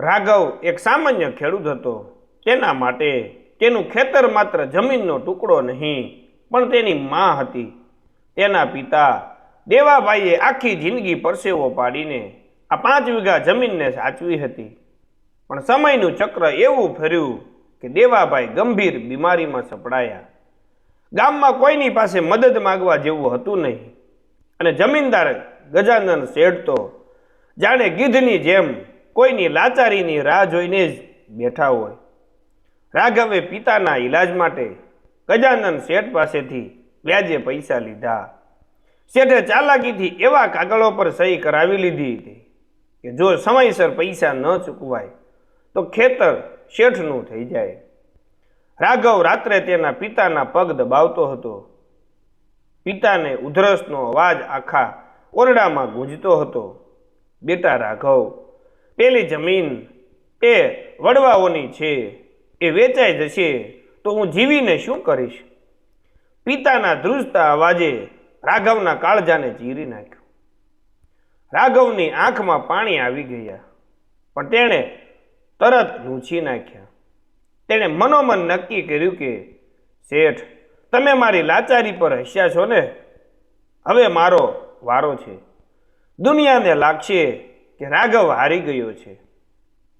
રાઘવ એક સામાન્ય ખેડૂત હતો. તેના માટે તેનું ખેતર માત્ર જમીનનો ટુકડો નહીં, પણ તેની મા હતી. તેના પિતા દેવાભાઈએ આખી જિંદગી પરસેવો પાડીને આ પાંચ વીઘા જમીનને સાચવી હતી. પણ સમયનું ચક્ર એવું ફર્યું કે દેવાભાઈ ગંભીર બીમારીમાં સપડાયા. ગામમાં કોઈની પાસે મદદ માગવા જેવું હતું નહીં. અને જમીનદાર ગજાનંદ શેઠ તો જાણે ગીધની જેમ કોઈની લાચારીની રાહ જોઈને જ બેઠા હોય. રાઘવે પિતાના ઈલાજ માટે ગજાનંદ શેઠ પાસેથી વ્યાજે પૈસા લીધા. શેઠે ચાલાકીથી એવા કાગળો પર સહી કરાવી લીધી હતી કે જો સમયસર પૈસા ન ચૂકવાય, તો ખેતર શેઠનું થઈ જાય. રાઘવ રાત્રે તેના પિતાના પગ દબાવતો હતો. પિતાને ઉધરસનો અવાજ આખા ઓરડામાં ગુંજતો હતો. બેટા રાઘવ પેલી જમીન એ વડવાઓની છે, એ વેચાઈ જશે, તો હું જીવીને શું કરીશ? પિતાના ધ્રુજતા અવાજે રાઘવના કાળજાને ચીરી નાખ્યો. રાઘવની આંખમાં પાણી આવી ગયા, પણ તેણે તરત લૂછી નાખ્યા. તેણે મનોમન નક્કી કર્યું કે, શેઠ, તમે મારી લાચારી પર હસ્યા છો ને? હવે મારો વારો છે. દુનિયાને લાગશે કે રાઘવ હારી ગયો છે.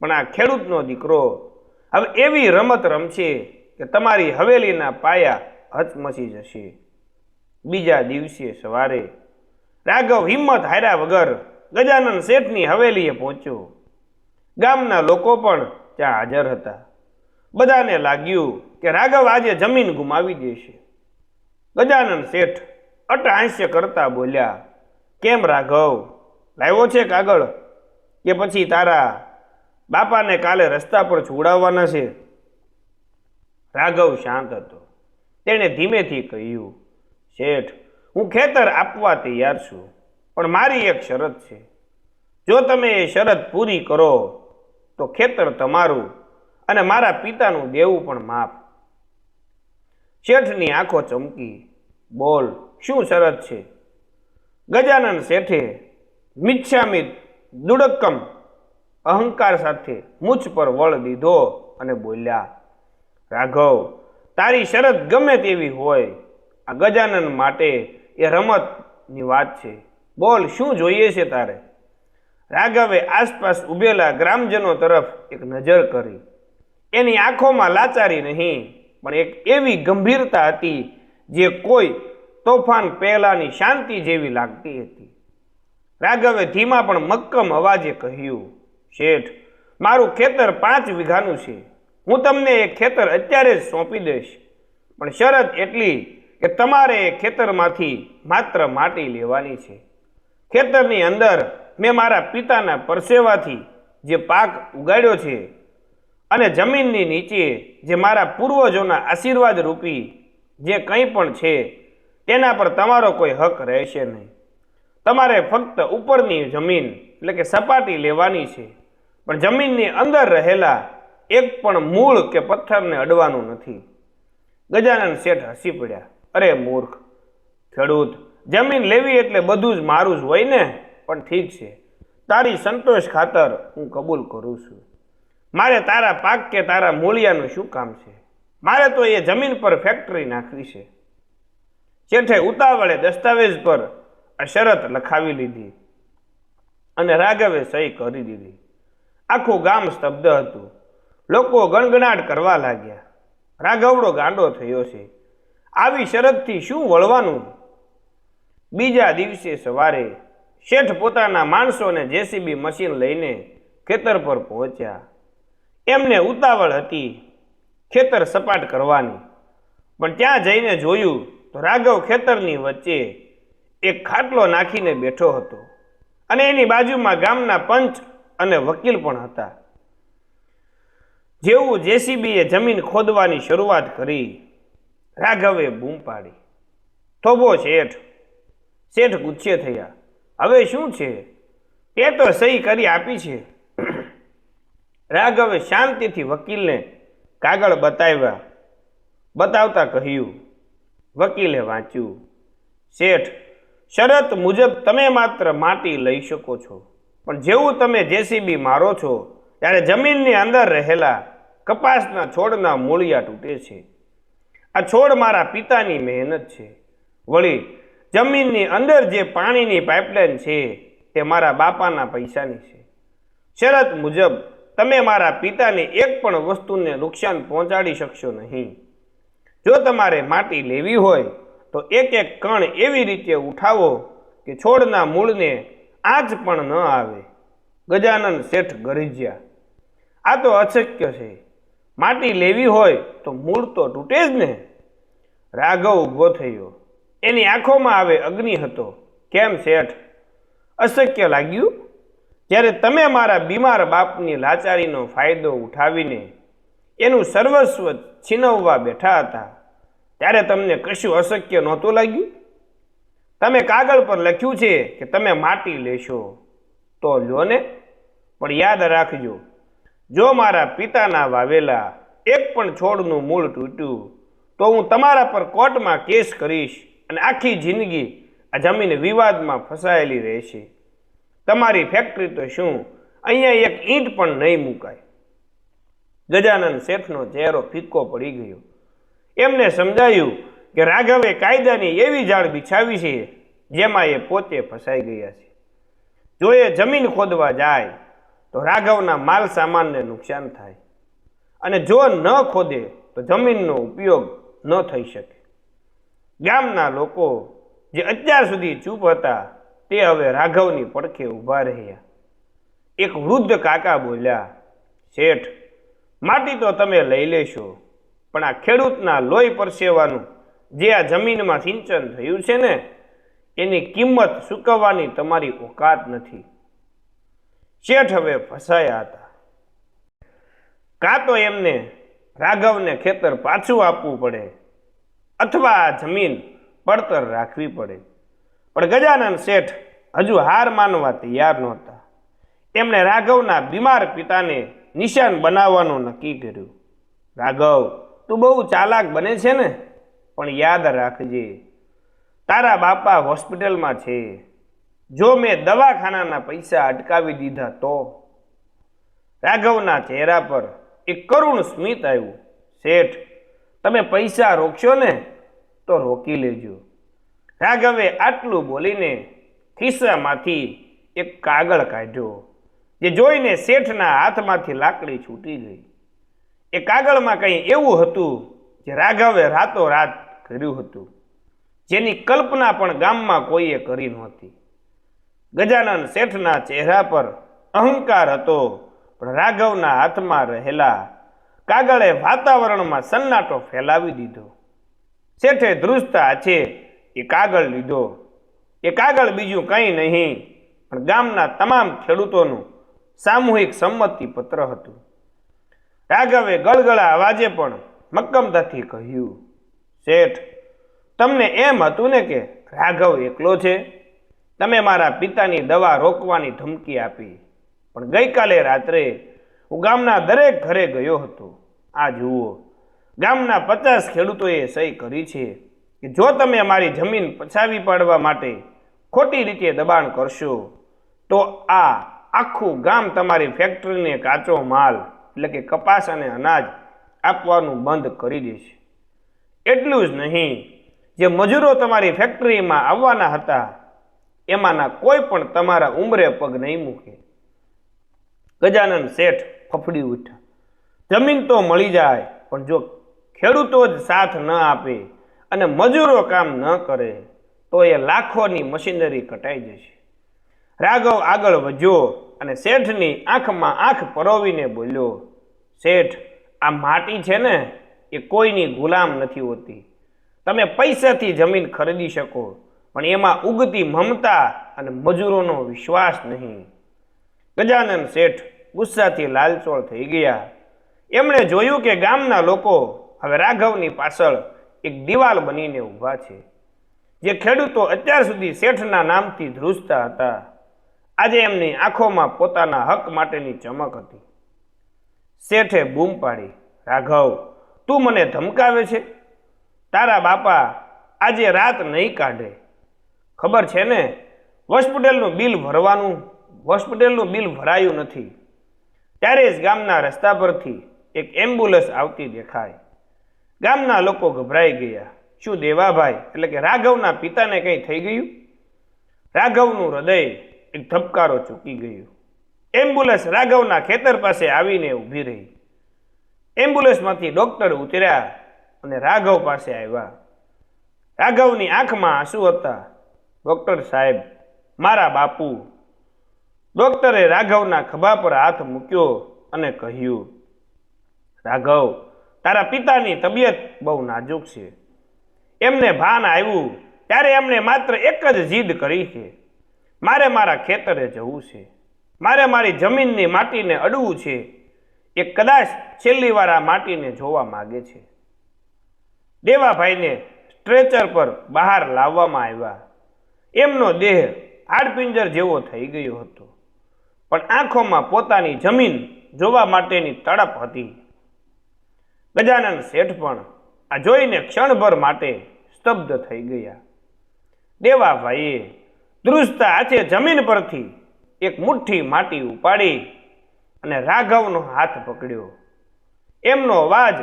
પણ આ ખેડૂતનો દીકરો હવે એવી રમત રમશે કે તમારી હવેલીના પાયા હચમચી જશે. બીજા દિવસે સવારે રાઘવ હિંમત હાર્યા વગર ગજાનંદ શેઠની હવેલીએ પહોંચ્યો. ગામના લોકો પણ ત્યાં હાજર હતા. બધાને લાગ્યું કે રાઘવ આજે જમીન ગુમાવી દેશે. ગજાનંદ શેઠ અટહાસ્ય કરતા બોલ્યા, કેમ રાઘવ? લાવ્યો છે કાગળ? કે પછી તારા બાપાને કાલે રસ્તા પર છોડાવવાના છે? રાઘવ શાંત હતો. તેણે ધીમેથી કહ્યું, શેઠ, હું ખેતર આપવા તૈયાર છું, પણ મારી એક શરત છે. જો તમે એ શરત પૂરી કરો, તો ખેતર તમારું અને મારા પિતાનું દેવું પણ માફ. શેઠની આંખો ચમકી, બોલ, શું શરત છે? ગજાનંદ શેઠે મિચ્છામિત દુડક્કમ. અહંકાર સાથે મૂછ પર વળ દીધો અને બોલ્યા, રાઘવ, તારી શરત ગમે તેવી હોય. આ ગજાનન માટે એ રમતની વાત છે. બોલ, શું જોઈએ છે તારે? રાઘવે આસપાસ ઉભેલા ગ્રામજનો તરફ એક નજર કરી. એની આંખોમાં લાચારી નહીં, પણ એક એવી ગંભીરતા હતી જે કોઈ તોફાન પહેલાંની શાંતિ જેવી લાગતી હતી. રાઘવે ધીમા પણ મક્કમ અવાજે કહ્યું, શેઠ, મારું ખેતર પાંચ વીઘાનું છે. હું તમને એ ખેતર અત્યારે જ સોંપી દઈશ. પણ શરત એટલી કે તમારે એ ખેતરમાંથી માત્ર માટી લેવાની છે. ખેતરની અંદર મેં મારા પિતાના પરસેવાથી જે પાક ઉગાડ્યો છે અને જમીનની નીચે જે મારા પૂર્વજોના આશીર્વાદ રૂપી જે કંઈ પણ છે, તેના પર તમારો કોઈ હક રહેશે નહીં. તમારે ફક્ત ઉપરની જમીન, એટલે કે સપાટી લેવાની છે. પણ જમીનની અંદર રહેલા એક પણ મૂળ કે પથ્થરને અડવાનું નથી. ગજાનંદ શેઠ હસી પડ્યા. અરે મૂર્ખ, ખેડૂત, જમીન લેવી એટલે બધું જ મારું જ હોય ને? પણ ઠીક છે. તારી સંતોષ ખાતર હું કબૂલ કરું છું. મારે તારા પાક કે તારા મૂળિયાનું શું કામ છે? મારે તો એ જમીન પર ફેક્ટરી નાખવી છે. શેઠે ઉતાવળે દસ્તાવેજ પર આ શરત લખાવી લીધી અને રાઘવે સહી કરી દીધી. આખું ગામ સ્તબ્ધ હતું. લોકો ગણગણાટ કરવા લાગ્યા. રાઘવડો ગાંડો થયો છે. આવી શરતથી શું વળવાનું? બીજા દિવસે સવારે શેઠ પોતાના માણસોને જેસીબી મશીન લઈને ખેતર પર પહોંચ્યા. એમને ઉતાવળ હતી ખેતર સપાટ કરવાની. પણ ત્યાં જઈને જોયું તો રાઘવ ખેતરની વચ્ચે એક ખાટલો નાખીને બેઠો હતો અને એની બાજુમાં ગામના પંચ અને વકીલ પણ હતા. જેવું જેસીબીએ જમીન ખોદવાની શરૂઆત કરી, રાઘવે બૂમ પાડી. થોભો શેઠ શેઠ ગુચ્છે થયા. હવે શું છે? એ તો સહી કરી આપી છે. રાઘવે શાંતિથી વકીલને કાગળ બતાવ્યા. બતાવતા કહ્યું, વકીલે વાંચ્યું, શેઠ શરત મુજબ તમે માત્ર માટી લઈ શકો છો. પણ જેવું તમે જેસીબી મારો છો, ત્યારે જમીનની અંદર રહેલા કપાસના છોડના મૂળિયા તૂટે છે. આ છોડ મારા પિતાની મહેનત છે. વળી, જમીનની અંદર જે પાણીની પાઇપલાઇન છે, તે મારા બાપાના પૈસાની છે. શરત મુજબ તમે મારા પિતાને એક પણ વસ્તુને નુકસાન પહોંચાડી શકશો નહીં. જો તમારે માટી લેવી હોય તો એક એક કણ એવી રીતે ઉઠાવો કે છોડના મૂળને આંચ પણ ન આવે. ગજાનન શેઠ ગરજ્યા. આ તો અશક્ય છે. માટી લેવી હોય તો મૂળ તો તૂટે જ ને. રાઘવ ઊભો થયો. એની આંખોમાં આવે અગ્નિ હતો. કેમ શેઠ? અશક્ય લાગ્યું? જ્યારે તમે મારા બીમાર બાપની લાચારીનો ફાયદો ઉઠાવીને એનું સર્વસ્વ છીનવવા બેઠા હતા ત્યારે તમને કશું અશક્ય નહોતું લાગ્યું? તમે કાગળ પર લખ્યું છે કે તમે માટી લેશો, તો લો ને. પણ યાદ રાખજો, જો મારા પિતાના વાવેલા એક પણ છોડનું મૂળ તૂટ્યું, તો હું તમારા પર કોર્ટમાં કેસ કરીશ અને આખી જિંદગી આ જમીન વિવાદમાં ફસાયેલી રહેશે. તમારી ફેક્ટરી તો શું? અહીંયા એક ઈંટ પણ નહીં મુકાય. ગજાનંદ શેઠનો ચહેરો ફિક્કો પડી ગયો. એમને સમજાયું કે રાઘવે કાયદાની એવી જાળ બિછાવી છે જેમાં એ પોતે ફસાઈ ગયા છે. જો એ જમીન ખોદવા જાય, તો રાઘવના માલ સામાનને નુકસાન થાય. અને જો ન ખોદે, તો જમીનનો ઉપયોગ ન થઈ શકે. ગામના લોકો જે અત્યાર સુધી ચૂપ હતા, તે હવે રાઘવની પડખે ઊભા રહ્યા. એક વૃદ્ધ કાકા બોલ્યા, શેઠ, માટી તો તમે લઈ લેશો પણ આ ખેડૂતના લોહી પરસેવાનું જે આ જમીનમાં સિંચન થયું છે ને, એની કિંમત ચૂકવવાની તમારી ઓકાત નથી. શેઠ હવે ફસાયા હતા. કાં તો એમને રાઘવને ખેતર પાછું આપવું પડે અથવા આ જમીન પડતર રાખવી પડે. પણ ગજાનંદ શેઠ હજુ હાર માનવા તૈયાર નહોતા. એમણે રાઘવના બીમાર પિતાને નિશાન બનાવવાનું નક્કી કર્યું. રાઘવ તું બહુ ચાલાક બને છે ને, પણ યાદ રાખજે, તારા બાપા હોસ્પિટલમાં છે. જો મેં દવાખાનાના પૈસા અટકાવી દીધા તો? રાઘવના ચહેરા પર એક કરુણ સ્મિત આવ્યું. શેઠ, તમે પૈસા રોકશો ને, તો રોકી લેજો. રાઘવે આટલું બોલીને ખિસ્સામાંથી એક કાગળ કાઢ્યો, જે જોઈને શેઠના હાથમાંથી લાકડી છૂટી ગઈ. એ કાગળમાં કંઈ એવું હતું જે રાઘવે રાતોરાત કર્યું હતું. જેની કલ્પના પણ ગામમાં કોઈએ કરી નહોતી. ગજાનન શેઠના ચહેરા પર અહંકાર હતો, પણ રાઘવના હાથમાં રહેલા કાગળે વાતાવરણમાં સન્નાટો ફેલાવી દીધો. શેઠે ધ્રુજતા છે એ કાગળ લીધો. એ કાગળ બીજું કંઈ નહીં, પણ ગામના તમામ ખેડૂતોનું સામૂહિક સંમતિ પત્ર હતું. રાઘવે ગળગળા અવાજે પણ મક્કમતાથી કહ્યું, શેઠ, તમને એમ હતું ને કે રાઘવ એકલો છે? તમે મારા પિતાની દવા રોકવાની ધમકી આપી. પણ ગઈકાલે રાત્રે હું ગામના દરેક ઘરે ગયો હતો. આ જુઓ, ગામના પચાસ ખેડૂતોએ સહી કરી છે કે જો તમે મારી જમીન પછાવી પાડવા માટે ખોટી રીતે દબાણ કરશો, તો આ આખું ગામ તમારી ફેક્ટરીને કાચો માલ એટલે કે કપાસ અને અનાજ આપવાનું બંધ કરી દેશે એટલું જ નહીં, જે મજૂરો તમારી ફેક્ટરીમાં આવવાના હતા, એમાંના કોઈ પણ તમારા ઉંમરે પગ નહીં મૂકે. ગજાનન શેઠ ફફડી ઉઠ્યા. જમીન તો મળી જાય, પણ જો ખેડૂતો જ સાથ ન આપે અને મજૂરો કામ ન કરે, તો એ લાખોની મશીનરી કટાઈ જશે. રાઘવ આગળ વધ્યો અને શેઠની આંખમાં આંખ પરોવીને બોલ્યો, શેઠ, આ માટી છે ને, એ કોઈની ગુલામ નથી હોતી. તમે પૈસાથી જમીન ખરીદી શકો, પણ એમાં ઉગતી મમતા અને મજૂરોનો વિશ્વાસ નહીં. ગજાનંદ શેઠ ગુસ્સાથી લાલચોળ થઈ ગયા. એમણે જોયું કે ગામના લોકો હવે રાઘવની પાછળ એક દિવાલ બનીને ઊભા છે, જે ખેડૂતો અત્યાર સુધી શેઠના નામથી ધ્રુજતા હતા. આજે એમની આંખોમાં પોતાના હક માટેની ચમક હતી. શેઠે બૂમ પાડી, રાઘવ, તું મને ધમકાવે છે? તારા બાપા આજે રાત નહીં કાઢે. ખબર છે ને? હોસ્પિટલનું બિલ ભરવાનું, હોસ્પિટલનું બિલ ભરાયું નથી. ત્યારે જ ગામના રસ્તા પરથી એક એમ્બ્યુલન્સ આવતી દેખાય. ગામના લોકો ગભરાઈ ગયા. શું દેવાભાઈ? એટલે કે રાઘવના પિતાને કંઈ થઈ ગયું? રાઘવનું હૃદય એક ધબકારો ચૂકી ગયો. એમ્બ્યુલન્સ રાઘવના ખેતર પાસે આવીને ઊભી રહી. એમ્બ્યુલન્સમાંથી ડોક્ટર ઉતર્યા અને રાઘવ પાસે આવ્યા. રાઘવની આંખમાં આંસુ હતા. ડોક્ટર સાહેબ, મારા બાપુ. ડોક્ટરે રાઘવના ખભા પર હાથ મૂક્યો અને કહ્યું, રાઘવ, તારા પિતાની તબિયત બહુ નાજુક છે. એમને ભાન આવ્યું, ત્યારે એમણે માત્ર એક જ જીદ કરી છે. મારે મારા ખેતરે જવું છે. મારે મારી જમીનની માટીને અડવું છે. એ કદાચ છેલ્લી વાર આ માટીને જોવા માગે છે. દેવાભાઈને સ્ટ્રેચર પર બહાર લાવવામાં આવ્યા. એમનો દેહ હાડપિંજર જેવો થઈ ગયો હતો. પણ આંખોમાં પોતાની જમીન જોવા માટેની તડપ હતી. ગજાનંદ શેઠ પણ આ જોઈને ક્ષણભર માટે સ્તબ્ધ થઈ ગયા. દેવાભાઈએ ધ્રુજતા હાથે જમીન પરથી એક મુઠ્ઠી માટી ઉપાડી અને રાઘવનો હાથ પકડ્યો. એમનો અવાજ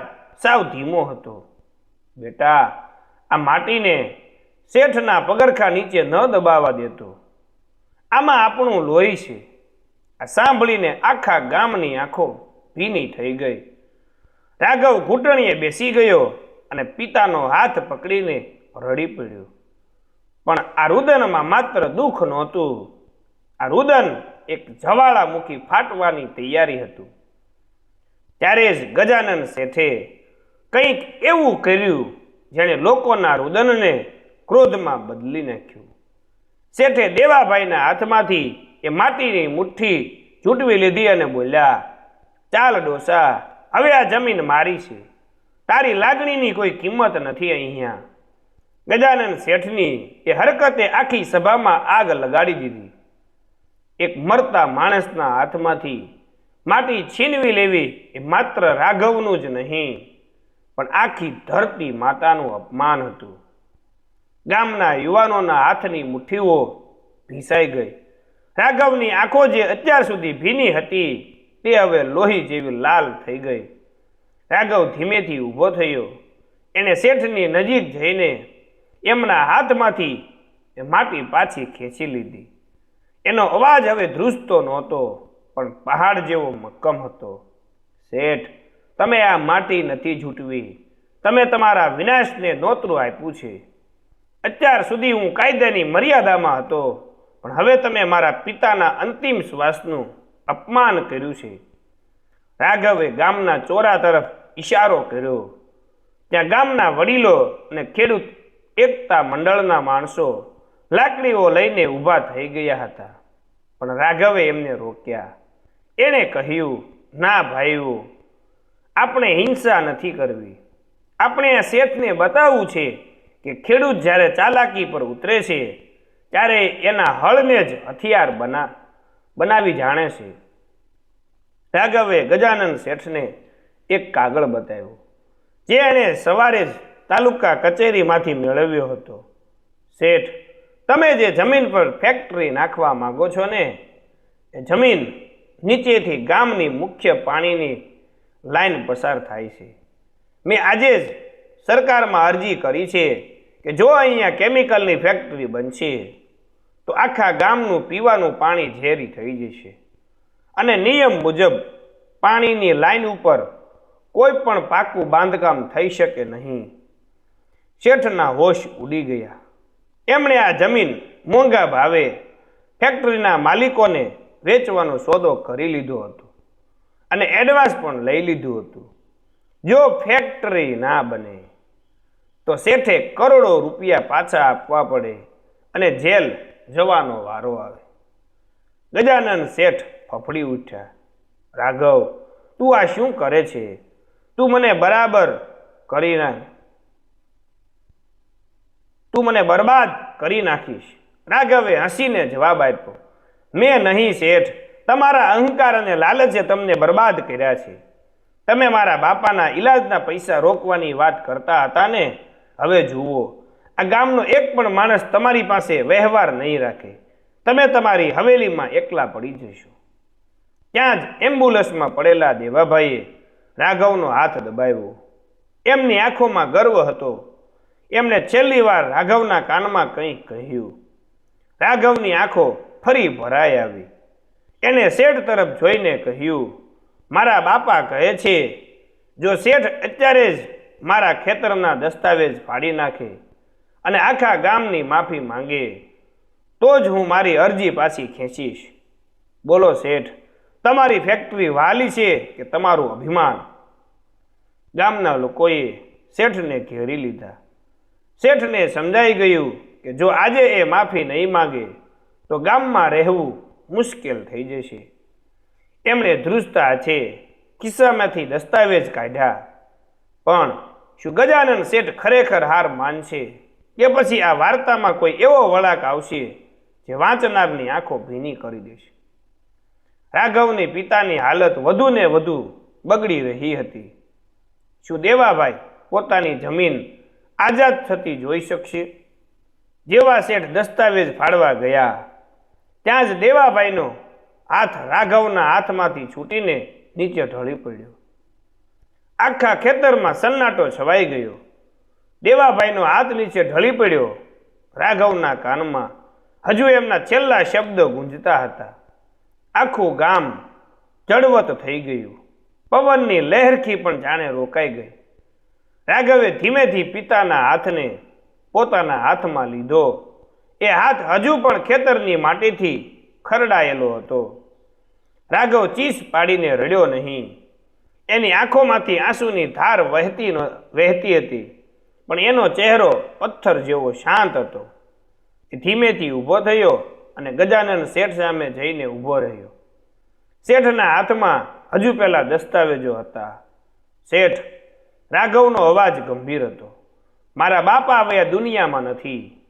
સાવ ધીમો હતો. બેટા, આ માટીને શેઠના પગરખા નીચે ન દબાવા દેતો. આમાં આપણું લોહી છે. આ સાંભળીને આખા ગામની આંખો ભીની થઈ ગઈ. રાઘવ ઘૂંટણીએ બેસી ગયો અને પિતાનો હાથ પકડીને રડી પડ્યો. પણ આ રુદનમાં માત્ર દુઃખ નહોતું. આ રુદન એક જવાળામુખી ફાટવાની તૈયારી હતું. ત્યારે જ ગજાનંદ શેઠે કંઈક એવું કર્યું જેણે લોકોના રુદનને ક્રોધમાં બદલી નાખ્યું. શેઠે દેવાભાઈના હાથમાંથી એ માટીની મુઠ્ઠી ઝૂંટવી લીધી અને બોલ્યા, ચાલ ડોસા, હવે આ જમીન મારી છે. તારી લાગણીની કોઈ કિંમત નથી અહીંયા. ગજાનંદ શેઠની એ હરકતે આખી સભામાં આગ લગાડી દીધી. એક મરતા માણસના હાથમાંથી માટી છીનવી લેવી એ માત્ર રાઘવનું જ નહીં, પણ આખી ધરતી માતાનું અપમાન હતું. ગામના યુવાનોના હાથની મુઠ્ઠીઓ ભીસાઈ ગઈ. રાઘવની આંખો જે અત્યાર સુધી ભીની હતી, તે હવે લોહી જેવી લાલ થઈ ગઈ. રાઘવ ધીમેથી ઊભો થયો. એણે શેઠની નજીક જઈને એમના હાથમાંથી એ માટી પાછી ખેંચી લીધી. એનો અવાજ હવે ધ્રુજતો નહોતો, પણ પહાડ જેવો મક્કમ હતો. શેઠ, તમે આ માટી નથી ઝૂંટવી તમે તમારા વિનાશને નોતરું આપ્યું છે. અત્યાર સુધી હું કાયદાની મર્યાદામાં હતો, પણ હવે તમે મારા પિતાના અંતિમ શ્વાસનું અપમાન કર્યું છે. રાઘવે ગામના ચોરા તરફ ઈશારો કર્યો. ત્યાં ગામના વડીલો અને ખેડૂત એકતા મંડળના માણસો લાકડીઓ લઈને ઊભા થઈ ગયા હતા. પણ રાઘવે એમને રોક્યા. એણે કહ્યું, ના ભાઈઓ, આપણે હિંસા નથી કરવી. આપણે આ શેઠને બતાવવું છે કે ખેડૂત જ્યારે ચાલાકી પર ઉતરે છે, ત્યારે એના હળને જ હથિયાર બના, બનાવી જાણે છે. રાઘવે ગજાનંદ શેઠને એક કાગળ બતાવ્યો, જે એણે સવારે જ તાલુકા કચેરીમાંથી મેળવ્યો હતો. શેઠ, તમે જે જમીન પર ફેક્ટરી નાખવા માંગો છો ને, એ જમીન નીચેથી ગામની મુખ્ય પાણીની લાઈન પસાર થાય છે. મેં આજે જ સરકારમાં અરજી કરી છે કે જો અહીંયા કેમિકલની ફેક્ટરી બનશે, તો આખા ગામનું પીવાનું પાણી ઝેરી થઈ જશે. અને નિયમ મુજબ પાણીની લાઈન ઉપર કોઈ પણ પાકું બાંધકામ થઈ શકે નહીં. શેઠના હોશ ઉડી ગયા. એમણે આ જમીન મોંઘા ભાવે ફેક્ટરીના માલિકોને વેચવાનો સોદો કરી લીધો હતો અને એડવાન્સ પણ લઈ લીધું હતું. જો ફેક્ટરી ના બને, તો શેઠે કરોડો રૂપિયા પાછા આપવા પડે અને જેલ જવાનો વારો આવે. ગજાનંદ શેઠ ફફડી ઉઠ્યા. રાઘવ, તું આ શું કરે છે? તું મને બરાબર કરી નાખ. તું મને બરબાદ કરી નાખીશ. રાઘવે હસીને જવાબ આપ્યો, મેં નહીં શેઠ, તમારા અહંકાર અને લાલચે તમને બરબાદ કર્યા છે. તમે મારા બાપાના ઈલાજના પૈસા રોકવાની વાત કરતા હતા ને? હવે જુઓ, આ ગામનો એક પણ માણસ તમારી પાસે વ્યવહાર નહીં રાખે. તમે તમારી હવેલીમાં એકલા પડી જશો. ત્યાં જ એમ્બ્યુલન્સમાં પડેલા દેવાભાઈએ રાઘવનો હાથ દબાવ્યો. એમની આંખોમાં ગર્વ હતો. એમણે છેલ્લી વાર રાઘવના કાનમાં કંઈક કહ્યું. રાઘવની આંખો ફરી ભરાઈ આવી. એને શેઠ તરફ જોઈને કહ્યું, મારા બાપા કહે છે, જો શેઠ અત્યારે જ મારા ખેતરના દસ્તાવેજ ફાડી નાખે અને આખા ગામની માફી માંગે, તો જ હું મારી અરજી પાછી ખેંચીશ. બોલો શેઠ, તમારી ફેક્ટરી વાલી છે કે તમારું અભિમાન? ગામના લોકોએ શેઠને ઘેરી લીધા. શેઠને સમજાઈ ગયું કે જો આજે એ માફી નહીં માંગે, તો ગામમાં રહેવું મુશ્કેલ થઈ જશે. એમણે ધ્રુજતા છે, ખિસ્સામાંથી દસ્તાવેજ કાઢ્યા. પણ શું ગજાનંદ શેઠ ખરેખર હાર માનશે કે પછી આ વાર્તામાં કોઈ એવો વળાક આવશે જે વાંચનારની આંખો ભીની કરી દેશે? રાઘવની પિતાની હાલત વધુ ને વધુ બગડી રહી હતી. શું દેવાભાઈ પોતાની જમીન આઝાદ થતી જોઈ શકશે. જેવા શેઠ દસ્તાવેજ ફાળવા ગયા, ત્યાં જ દેવાભાઈનો હાથ રાઘવના હાથમાંથી છૂટીને નીચે ઢળી પડ્યો. આખા ખેતરમાં સન્નાટો છવાઈ ગયો. દેવાભાઈનો હાથ નીચે ઢળી પડ્યો. રાઘવના કાનમાં હજુ એમના છેલ્લા શબ્દો ગુંજતા હતા. આખું ગામ જળવત થઈ ગયું. પવનની લહેરખી પણ જાણે રોકાઈ ગઈ. રાઘવે ધીમેથી પિતાના હાથને પોતાના હાથમાં લીધો. એ હાથ હજુ પણ ખેતરની માટીથી ખરડાયેલો હતો. રાઘવ ચીસ પાડીને રડ્યો નહીં. એની આંખોમાંથી આંસુની ધાર વહેતી ન, વહેતી હતી, પણ એનો ચહેરો પથ્થર જેવો શાંત હતો. એ ધીમેથી ઊભો થયો અને ગજાનંદ શેઠ સામે જઈને ઊભો રહ્યો. શેઠના હાથમાં હજુ પહેલાં દસ્તાવેજો હતા. શેઠ રાઘવનો અવાજ ગંભીર હતો. મારા બાપા હવે આ દુનિયામાં નથી.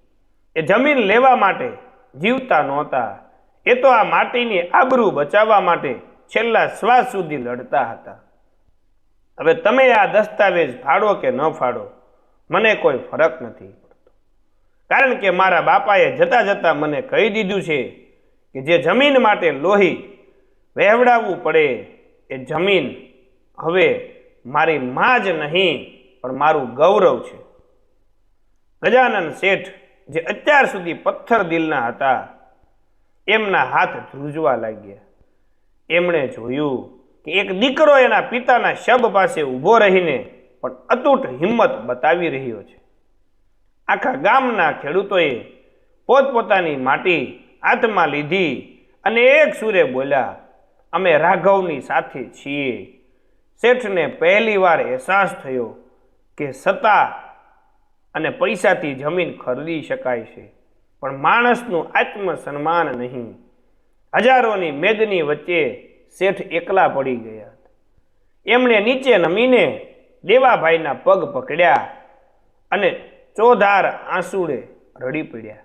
એ જમીન લેવા માટે જીવતા નહોતા. એ તો આ માટીની આબરૂ બચાવવા માટે છેલ્લા શ્વાસ સુધી લડતા હતા. હવે તમે આ દસ્તાવેજ ફાડો કે ન ફાડો, મને કોઈ ફરક નથી પડતો. કારણ કે મારા બાપાએ જતા જતા મને કહી દીધું છે કે જે જમીન માટે લોહી વહેવડાવવું પડે, એ જમીન હવે મારી માં જ નહીં, પણ મારું ગૌરવ છે. ગજાનંદ શેઠ જે અત્યાર સુધી પથ્થર દિલના હતા, એમના હાથ ધ્રુજવા લાગ્યા. એમણે જોયું કે એક દીકરો એના પિતાના શબ પાસે ઊભો રહીને પણ અતૂટ હિંમત બતાવી રહ્યો છે. આખા ગામના ખેડૂતોએ પોતપોતાની માટી હાથમાં લીધી અને એક સુરે બોલ્યા, અમે રાઘવની સાથે છીએ. શેઠને પહેલીવાર અહેસાસ થયો કે સત્તા અને પૈસાથી જમીન ખરીદી શકાય છે. પણ માણસનું આત્મસન્માન નહીં. હજારોની મેદની વચ્ચે શેઠ એકલા પડી ગયા. એમણે નીચે નમીને દેવાભાઈના પગ પકડ્યા અને ચોધાર આંસુડે રડી પડ્યા.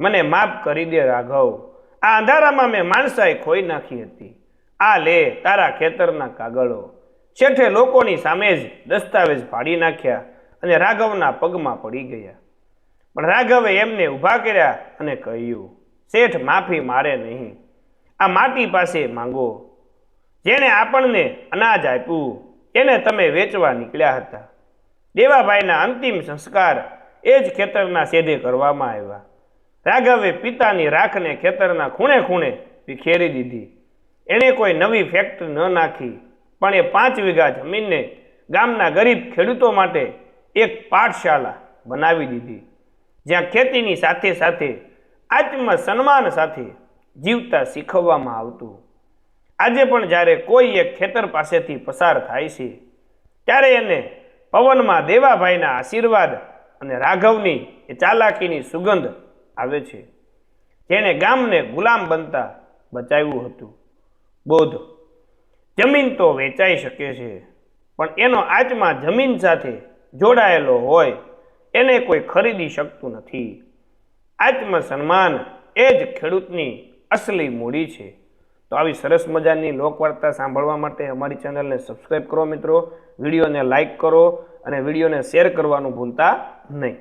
મને માફ કરી દે રાઘવ, આ અંધારામાં મેં માણસાઈ ખોઈ નાખી હતી. આ લે તારા ખેતરના કાગળો. શેઠે લોકોની સામે જ દસ્તાવેજ ફાડી નાખ્યા અને રાઘવના પગમાં પડી ગયા. પણ રાઘવે એમને ઊભા કર્યા અને કહ્યું, શેઠ, માફી મારે નહીં. આ માટી પાસે માંગો. જેણે આપણને અનાજ આપ્યું, એને તમે વેચવા નીકળ્યા હતા. દેવાભાઈના અંતિમ સંસ્કાર એ જ ખેતરના સેધે કરવામાં આવ્યા. રાઘવે પિતાની રાખને ખેતરના ખૂણે ખૂણે વિખેરી દીધી. એણે કોઈ નવી ફેક્ટરી ન નાખી. પણ એ પાંચ વીઘા જમીનને ગામના ગરીબ ખેડૂતો માટે એક પાઠશાળા બનાવી દીધી. જ્યાં ખેતીની સાથે સાથે આત્મ સન્માન સાથે જીવતા શીખવવામાં આવતું. આજે પણ જ્યારે કોઈ એક ખેતર પાસેથી પસાર થાય છે, ત્યારે એને પવનમાં દેવાભાઈના આશીર્વાદ અને રાઘવની એ ચાલાકીની સુગંધ આવે છે. જેણે ગામને ગુલામ બનતા બચાવ્યું હતું. બોધ જમીન તો વેચાઈ શકે છે. પણ એનો આત્મા જમીન સાથે જોડાયેલો હોય, એને કોઈ ખરીદી શકતું નથી. આત્મ સન્માન એ જ ખેડૂતની અસલી મૂડી છે. તો આવી સરસ મજાની લોકવાર્તા સાંભળવા માટે અમારી ચેનલને સબસ્ક્રાઈબ કરો મિત્રો, વિડીયોને લાઇક કરો અને વિડીયોને શેર કરવાનું ભૂલતા નહીં.